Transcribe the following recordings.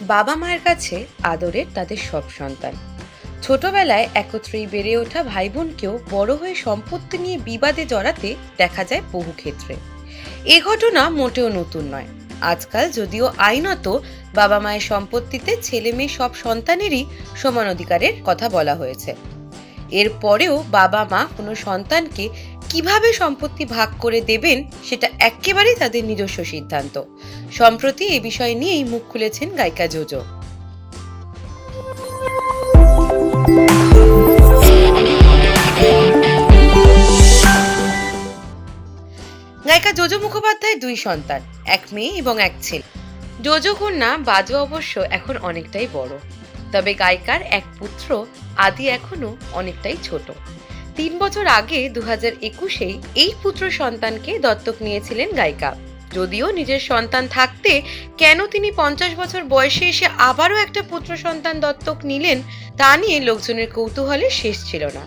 বাবা মায়ের কাছে আদরের তাদের সব সন্তান। ছোটবেলায় একত্রেই বেড়ে ওঠা ভাই বোনকেও বড় হয়ে সম্পত্তি নিয়ে বিবাদে জড়াতে দেখা যায় বহু ক্ষেত্রে। এ ঘটনা মোটেও নতুন নয়। আজকাল যদিও আইনত বাবা মায়ের সম্পত্তিতে ছেলে মেয়ে সব সন্তানেরই সমান অধিকারের কথা বলা হয়েছে। এরপরেও বাবা মা কোনো সন্তানকে কীভাবে সম্পত্তি ভাগ করে দেবেন সেটা একেবারেই তাদের নিজস্ব সিদ্ধান্ত। সম্প্রতি এ বিষয় নিয়েই মুখ খুলেছেন গায়িকা জোজো। গায়িকা জোজো মুখোপাধ্যায় দুই সন্তান, এক মেয়ে এবং এক ছেলে। জোজো কন্যা বাজো অবশ্য এখন অনেকটাই বড়, তবে গায়িকার এক পুত্র আদি এখনও অনেকটাই ছোট। তিন বছর আগে দু হাজার একুশেই এই পুত্র সন্তানকে দত্তক নিয়েছিলেন গায়িকা। যদিও নিজের সন্তান থাকতে কেন তিনি পঞ্চাশ বছর বয়সে এসে আবারও একটা পুত্র সন্তান দত্তক নিলেন, তা নিয়ে লোকজনের কৌতূহলের শেষ ছিল না।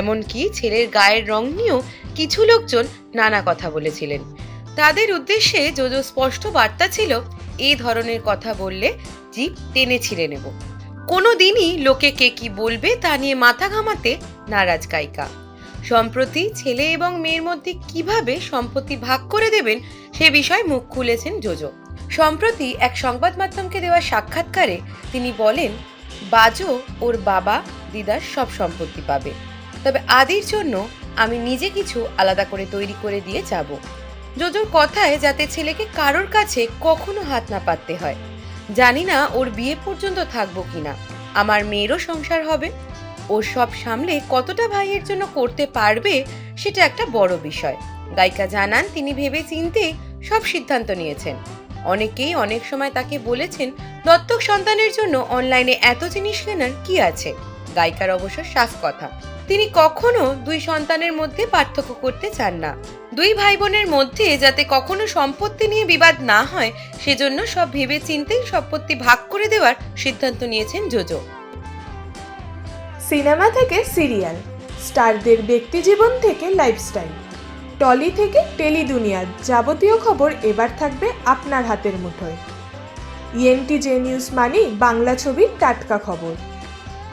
এমনকি ছেলের গায়ের রং নিয়েও কিছু লোকজন নানা কথা বলেছিলেন। তাদের উদ্দেশ্যে যোজো স্পষ্ট বার্তা ছিল এই ধরনের কথা বললে জিপ টেনে ছিঁড়ে নেব। কোনো দিনই লোকে কে কি বলবে তা নিয়ে মাথা ঘামাতে নারাজ গায়িকা। সম্প্রতি ছেলে এবং মেয়ের মধ্যে কীভাবে সম্পত্তি ভাগ করে দেবেন সে বিষয়ে মুখ খুলেছেন জোজো। সম্প্রতি এক সংবাদ মাধ্যমকে দেওয়া সাক্ষাৎকারে তিনি বলেন, বাজো, ওর বাবা দিদার সব সম্পত্তি পাবে। তবে আদির জন্য আমি নিজে কিছু আলাদা করে তৈরি করে দিয়ে যাব। জোজোর কথায় যাতে ছেলেকে কারোর কাছে কখনো হাত না পাততে হয়। জানি না ওর বিয়ে পর্যন্ত থাকব কিনা। আমার মেয়েরও সংসার হবে। ও সব সামলে কতটা ভাইয়ের জন্য করতে পারবে সেটা একটা বড় বিষয়। গায়িকা জানান, তিনি ভেবে চিনতে সব সিদ্ধান্ত নিয়েছেন। অনেকেই অনেক সময় তাকে বলেছেন, দত্তক সন্তানের জন্য অনলাইনে এত জিনিস কেনার কি আছে? গায়িকার অবশ্য সাফ কথা তিনি কখনো দুই সন্তানের মধ্যে পার্থক্য করতে চান না। দুই ভাই বোনের মধ্যে যাতে কখনো সম্পত্তি নিয়ে বিবাদ না হয়, সেজন্য সব ভেবে চিন্তেই সম্পত্তি ভাগ করে দেওয়ার সিদ্ধান্ত নিয়েছেন জোজো। সিনেমা থেকে সিরিয়াল, স্টারদের ব্যক্তিজীবন থেকে লাইফস্টাইল, টলি থেকে টেলি দুনিয়ার যাবতীয় খবর এবার থাকবে আপনার হাতের মুঠোয়। ইএনটি জে নিউজ মানেই বাংলা ছবির টাটকা খবর।